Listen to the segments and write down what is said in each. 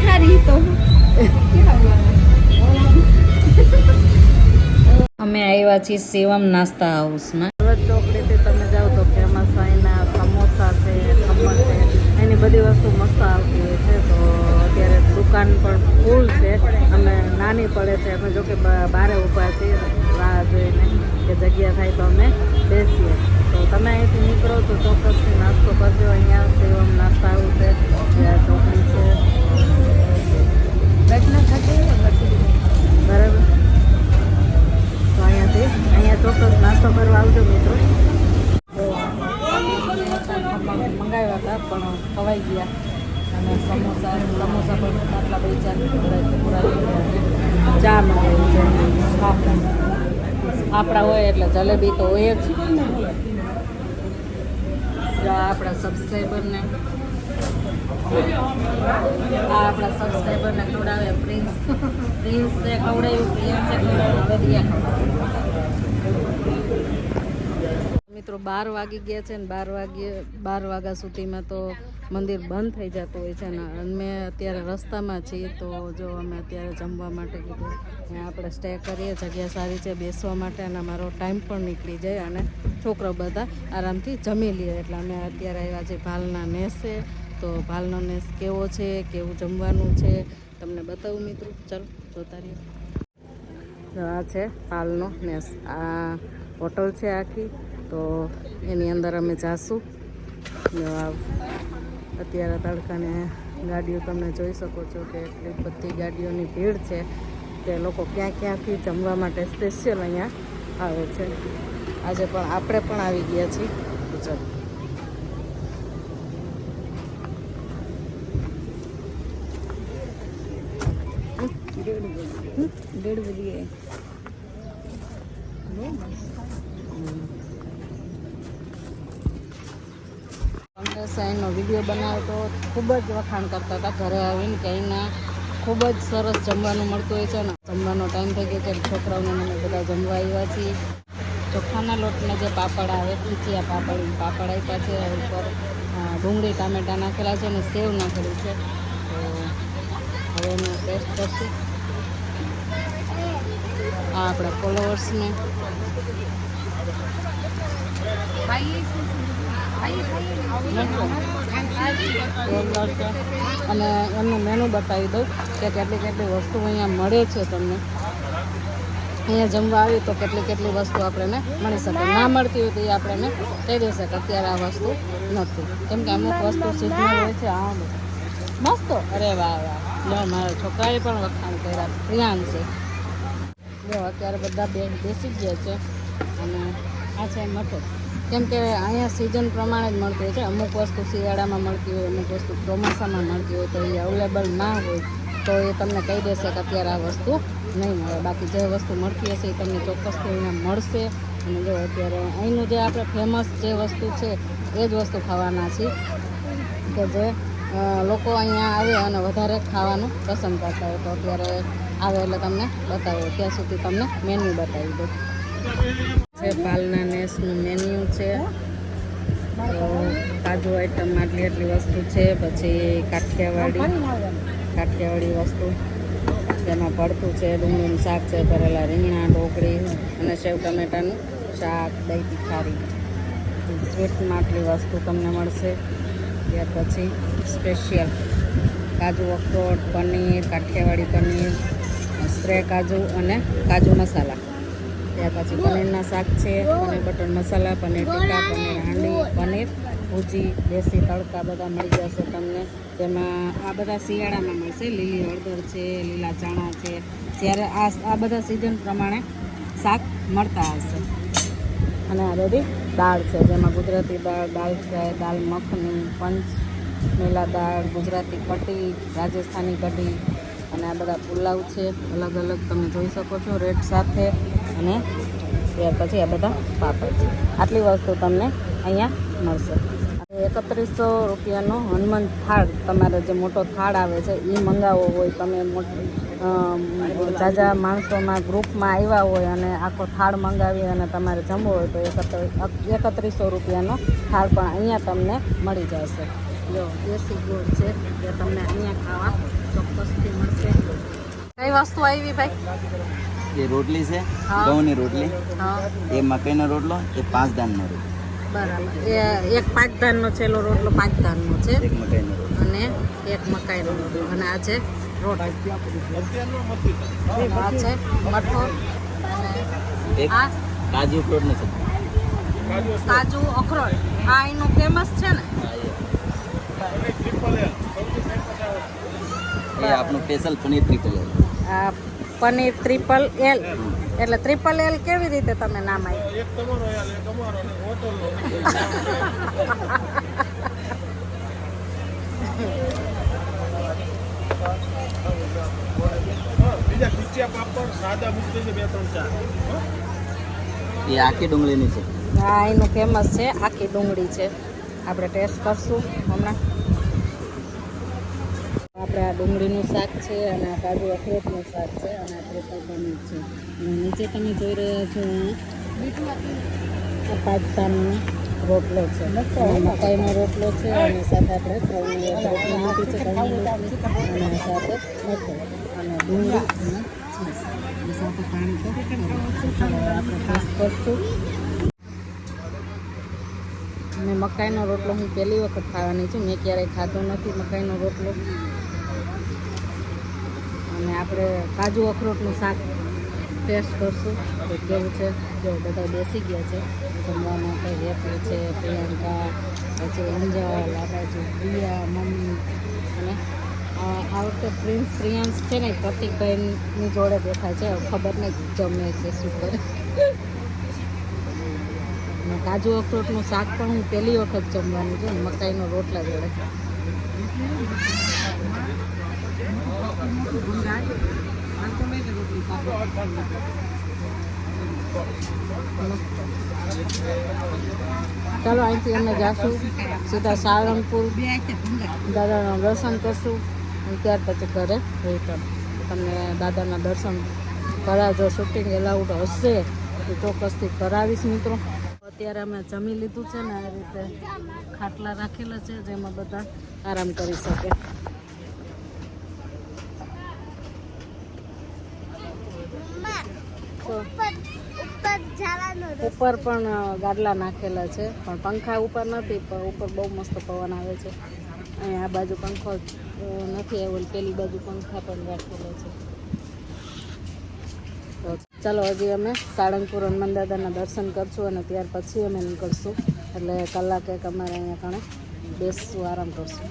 તો અમે આવ્યા છીએ શિવમ નાસ્તા હાઉસમાં. સુરત ચોકડીથી તમે જાઓ તો ફેમસ અહીંના સમોસા છે ખમણ છે એની બધી વસ્તુ મસ્ત આવતી હોય છે. તો અત્યારે દુકાન પણ ફૂલ છે. અને નાની પડે છે. અમે જોકે બારે ઊભા છીએ. રાહ જોઈને કે જગ્યા થાય તો અમે બેસીએ. આપણા હોય એટલે જલેબી તો હોય જ. આપણા સબસ્ક્રાઈબરને આ આપણા સબસ્ક્રાઈબરને ખવડાવે પ્રિન્સ પ્રિન્સે ખવડાવ્યું દિયા મિત્રો બાર વાગી ગયા છે ને બાર વાગ્યે, બાર વાગ્યા સુધીમાં તો મંદિર બંધ થઈ જતું હોય છે અને અમે અત્યારે રસ્તામાં છીએ તો જો અમે અત્યારે જમવા માટે કીધું આપણે સ્ટે કરીએ, જગ્યા સારી છે, બેસવા માટે. અને અમારો ટાઈમ પણ નીકળી જાય અને છોકરો બધા આરામથી જમી લે. એટલે અમે અત્યારે આવ્યા છીએ ભાલના નેસે. તો ભાલનો નેસ કેવો છે, કેવું જમવાનું છે, તમને બતાવું મિત્રો. ચાલો, જોતા રહીએ. આ છે પાલનો નેસ. આ હોટલ છે આખી. તો એની અંદર અમે જાશું. આ અત્યારે તડકાને ગાડીઓ તમે જોઈ શકો છો કે એટલી બધી ગાડીઓની ભીડ છે કે લોકો ક્યાં ક્યાંથી જમવા માટે સ્પેશિયલ અહીંયા આવે છે. આજે પણ આપણે પણ આવી ગયા છીએ. તો ચાલો ડેઢ બહુ ગઈ સાઈનનો વીડિયો બનાવ્યો તો ખૂબ જ વખાણ કરતા હતા ઘરે આવીને કે અહીંના ખૂબ જ સરસ જમવાનું મળતું હોય છે ને જમવાનો ટાઈમ થઈ ગયો છે છોકરાઓને મને બધા જમવા આવ્યા છીએ. ચોખાના લોટના જે પાપડ આવે ખીચિયા પાપડ પાપડ આપ્યા છે ઉપર ડુંગળી, ટામેટા નાખેલા છે અને સેવ નાખેલું છે. તો હવે એનો ટેસ્ટ કરશું. આ આપણા ફોલોવર્સને અને એમનું મેનુ બતાવી દઉં કે કેટલી કેટલી વસ્તુ અહીંયા મળે છે તમને. અહીંયા જમવા આવી તો કેટલી કેટલી વસ્તુ આપણને મળી શકે. ના મળતી હોય તો એ આપણને કહી દેશે કે અત્યારે આ વસ્તુ નથી. કેમ કે અમુક વસ્તુ સિઝનલ હોય છે, આ મસ્ત. અરે વાહ વાહ. મારા છોકરાએ પણ વખાણ કર્યા. પ્રિયાન છે. જો, અત્યારે બધા બે બેસી ગયા છે. અને આ છે મઠો. કેમ કે અહીંયા સિઝન પ્રમાણે જ મળતી હોય છે. અમુક વસ્તુ શિયાળામાં મળતી હોય, અમુક વસ્તુ ચોમાસામાં મળતી હોય, તો એ અવેલેબલ ના હોય, તો એ તમને કહી દેશે કે અત્યારે આ વસ્તુ નહીં મળે. બાકી જે વસ્તુ મળતી હશે એ તમને ચોક્કસથી અહીંયા મળશે. અને જો અત્યારે અહીંનું જે આપણે ફેમસ જે વસ્તુ છે, એ જ વસ્તુ ખાવાના છીએ કે જે લોકો અહીંયા આવે અને વધારે ખાવાનું પસંદ કરતા હોય. તો અત્યારે આવે એટલે તમને બતાવો. ત્યાં સુધી તમને મેન્યુ બતાવી દઉં. છે, પાલના નેસનું મેન્યુ છે. કાજુ આઈટમ આટલી આટલી વસ્તુ છે, પછી કાઠિયાવાડી કાઠિયાવાડી વસ્તુ. તેમાં ભરતું છે, ડુંગળીનું શાક છે ભરેલા રીંગણા, ઢોકળી અને સેવ ટમેટાનું શાક, દહીં, તીખારી. સ્વીટમાં આટલી વસ્તુ તમને મળશે. ત્યાર પછી સ્પેશિયલ કાજુ અખરોટ પનીર, કાઠિયાવાડી પનીર, સ્પ્રે કાજુ અને કાજુ મસાલા. ત્યાર પછી પનીરના શાક છે, પનીર બટર મસાલા, પનીર ટીકા, પનીર હાંડી, પનીર ભૂજી, દેશી તડકા બધા મળી જશે તમને. જેમાં આ બધા શિયાળામાં મળશે. લીલી હળદર છે, લીલા ચણા છે. જ્યારે આ આ બધા સિઝન પ્રમાણે શાક મળતા હશે. અને આ બધી દાળ છે. જેમાં ગુજરાતી દાળ દાળ ફ્રાય દાળ મખની, પંચ મેલા દાળ, ગુજરાતી કઢી, રાજસ્થાની કઢી અને આ બધા પુલાવ છે. અલગ અલગ તમે જોઈ શકો છો. રેટ સાથે અને ત્યાર પછી આ બધા પાપડ છે. આટલી વસ્તુ તમને અહીંયા મળશે. એકત્રીસો રૂપિયાનો હનુમાન થાળ, તમારે જે મોટો થાળ આવે છે એ મંગાવવો હોય, તમે જાજા માણસોમાં ગ્રુપમાં આવ્યા હોય અને આખો થાળ મંગાવી અને તમારે જમવો હોય, તો એકત્ર, એકત્રીસો રૂપિયાનો થાળ પણ અહીંયા તમને મળી જશે. જો દેશી ગોળ છે જે તમને અહીંયા ખાવા ચોક્કસથી મળશે. કઈ વસ્તુ આવી ભાઈ? એ રોટલી છે ઘઉંની રોટલી. હા. એ મકાઈનો રોટલો એ પાંચ દાનનો રોટલો. બરાબર. એ એક પાંચ ધાનનો છેલ્લો રોટલો પાંચ ધાનનો છે. એક મકાઈનો રોટલો. અને એક મકાઈનો રોટલો. અને આ છે રોટલી. આ છે મઠો. અને આ કાજુ સબ્જી કાજુ અખરોટ. આ એનું ફેમસ છે ને? એ આપણું સ્પેશિયલ પનીર ત્રિપલ આ પનીર ત્રિપલ એલ. એટલે ત્રિપલ એલ કેવી રીતે તમે નામ આપ્યું? બીજા ખીચિયા પાપડ સાદા મૂકી દેજો બે ત્રણ ચાર. એ આખી ડુંગળીની છે. હા એનું ફેમસ છે આખી ડુંગળી છે. આપણે ટેસ્ટ કરશું હમણાં. આપણે આ ડુંગળીનું શાક છે અને આ કાજુ અખરોટનું શાક છે અને આ ત્રિપલ પનીર છે. નીચે તમે જોઈ રહ્યા છો આ પાકિસ્તાનનો રોટલો છે. મકાઈનો રોટલો છે અને સાથે આપણે મૂકી છે અને સાથે મકો અને ડુંગળી અને કરશું મેં મકાઈનો રોટલો હું પહેલી વખત ખાવાની છું. મેં ક્યારેય ખાધો નથી મકાઈનો રોટલો. આપણે કાજુ અખરોટનું શાક ટેસ્ટ કરશું. તો કેવું છે? જો બધા બેસી ગયા છે. જમવા માટે હેપી છે? પ્રિયંકા, પછી અંજલ આપણે પ્રિયા, મમ્મી અને આ વખતે પ્રિન્સ પ્રિયાંશ છે ને, પ્રતિકભાઈની જોડે બેઠા છે. ખબર નહીં જમે છે શું કરે. કાજુ અખરોટનું શાક પણ હું પહેલી વખત જમવાનું છું મકાઈનો રોટલા જોડે. ચાલો, અહીંથી અમે જાશું. સીધા સાળંગપુર. દાદાના દર્શન કરશું. અને ત્યાર પછી ઘરે રિટર્ન તમને દાદાના દર્શન કરાવજો. શૂટિંગ એલાઉડ હશે, તો ચોક્કસથી કરાવીશ મિત્રો. અત્યારે અમે જમી લીધું છે ને, આ રીતે ખાટલા રાખેલા છે, જેમાં બધા આરામ કરી શકે તો ઉપર પણ ગાડલા નાખેલા છે પણ પંખા ઉપર નથી પણ ઉપર બહુ મસ્ત પવન આવે છે. અહીંયા આ બાજુ પંખો નથી આવ્યો પેલી બાજુ પંખા પણ રાખેલો છે. તો ચાલો હજી અમે સાળંગપુર હનુમાન દાદાના દર્શન કરશું અને ત્યાર પછી અમે નીકળશું. એટલે કલાક એક અમારે અહીંયા કણે બેસશું આરામ કરશું.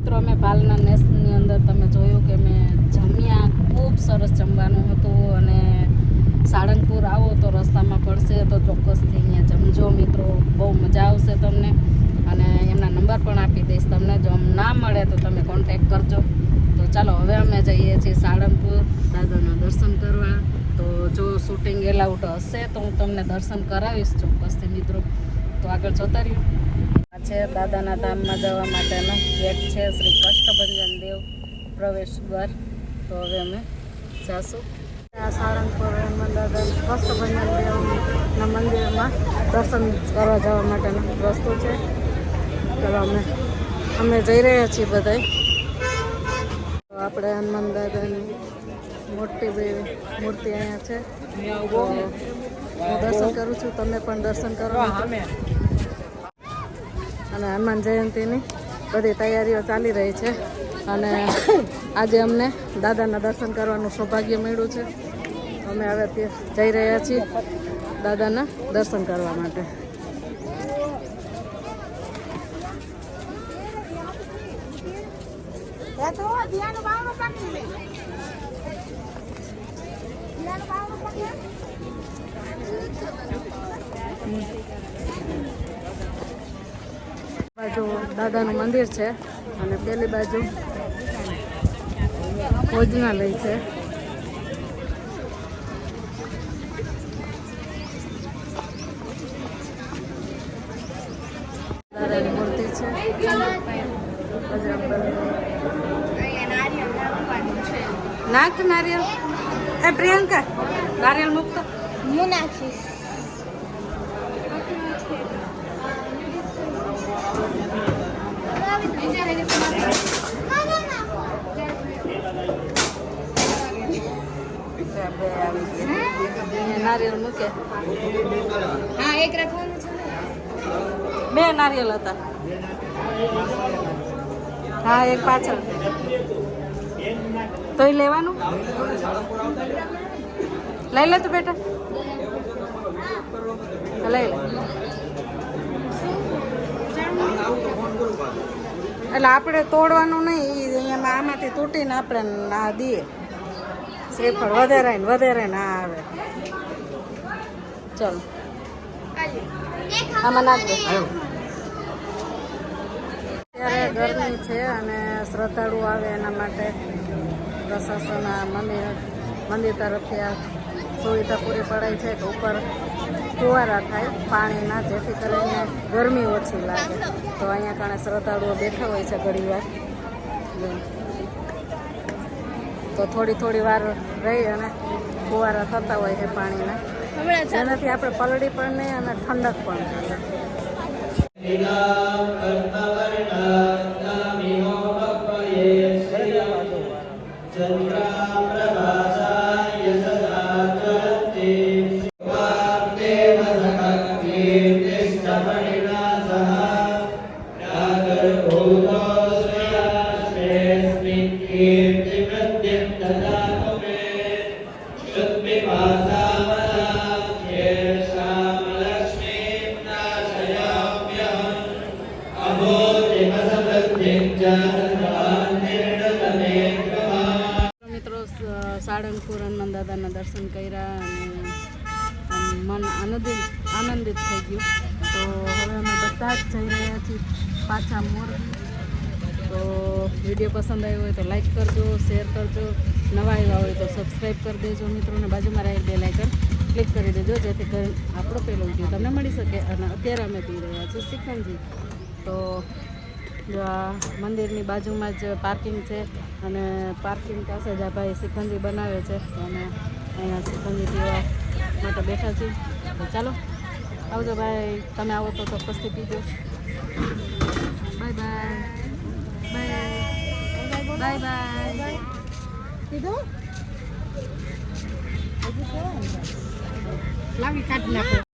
મિત્રો, અમે પાલના નેસ્ટની અંદર તમે જોયું કે મેં જમ્યા, ખૂબ સરસ જમવાનું હતું અને સાળંગપુર આવો તો રસ્તામાં પડશે તો ચોક્કસથી અહીંયા જમજો મિત્રો, બહુ મજા આવશે તમને. અને એમના નંબર પણ આપી દઈશ તમને, જો ના મળે તો તમે કોન્ટેક કરજો. તો ચાલો, હવે અમે જઈએ છીએ સાળંગપુર, દાદાના દર્શન કરવા. તો જો શૂટિંગ એલાઉટ હશે તો હું તમને દર્શન કરાવીશ ચોક્કસથી મિત્રો. તો આગળ જોતા રહ્યો. આ છે દાદાના ધામમાં જવા માટેનો ગેટ છે, શ્રી કષ્ટભંજન દેવ પ્રવેશ દ્વાર. તો હવે અમે જાશું. આ સાળંગપુર હનુમાન દાદા કષ્ટભંજન દેવના મંદિરમાં દર્શન કરવા જવા માટેનો રસ્તો છે. ચાલો અમે અમે જઈ રહ્યા છીએ બધાય. આપણે હનુમાન દાદાની મોટી મૂર્તિ અહીંયા છે. હું દર્શન કરું છું, તમે પણ દર્શન કરો. અને હનુમાન જયંતિની બધી તૈયારીઓ ચાલી રહી છે. અને આજે અમને દાદાના દર્શન કરવાનું સૌભાગ્ય મળ્યું છે. અમે હવે જઈ રહ્યા છીએ દાદાના દર્શન કરવા માટે. લે ધ્યાન બાવનું પકડી બાજુ દાદાનું મંદિર છે અને પેલી બાજુ ભોજનાલય છે. દાદાની મૂર્તિ છે. નાખ નારિયેલ એ પ્રિયંકા? નારિયેલ મૂકતો? હું નાખીશ નારિયેલ મૂકે. હા એક રાખવાનું છે. બે નારિયેલ હતા. હા એક પાછળ. તોય લેવાનું? લઈ લે તું બેટા. લઈ લે. એટલે આપણે તોડવાનું નહીં અહીંયા આમાંથી તૂટીને આપણે આ દઈએ. શ્રીફળ વધારે ને વધારે ના આવે. ચલો. આમાં નાખ દે. અત્યારે ગરમી છે અને શ્રદ્ધાળુ આવે એના માટે. પ્રશાસન આ મંદિર મંદિર તરફથી આ સુવિધા પૂરી પડાય છે કે ઉપર ફુવારા થાય પાણીના જેથી કરીને ગરમી ઓછી લાગે. તો અહીંયા કારણે શ્રદ્ધાળુઓ બેઠા હોય છે ઘણીવાર તો થોડી થોડી વાર રહી અને ફુવારા થતા હોય છે પાણીના. જેનાથી આપણે પલળી પણ નહીં અને ઠંડક પણ થાય. સાળંગપુર હનુમાન દાદાના દર્શન કર્યા અને મન આનંદિત આનંદિત થઈ ગયું. તો હવે અમે બધા જ જઈ રહ્યા છીએ પાછા મોરબી તો વીડિયો પસંદ આવ્યો હોય તો લાઈક કરજો, શેર કરજો. નવા આવ્યા હોય તો સબસ્ક્રાઈબ કરી દેજો મિત્રોને બાજુમાં રહેલ બે લાઇકન ક્લિક કરી દેજો, જેથી કરીને આપણો પહેલો વીડિયો તમને મળી શકે. અને અત્યારે અમે પી રહ્યા છીએ શ્રીખંડજી તો જો આ મંદિરની બાજુમાં જ પાર્કિંગ છે અને પાર્કિંગ પાસે જ આ ભાઈ સિકંજી બનાવે છે. અને અહીંયા સિકંજી પીવા માટે બેઠા છીએ. તો ચાલો આવજો ભાઈ તમે આવો તો ચોક્કસથી પીજો. Bye bye bye bye. Bye. કીધું? લાવી કાઢી નાખો.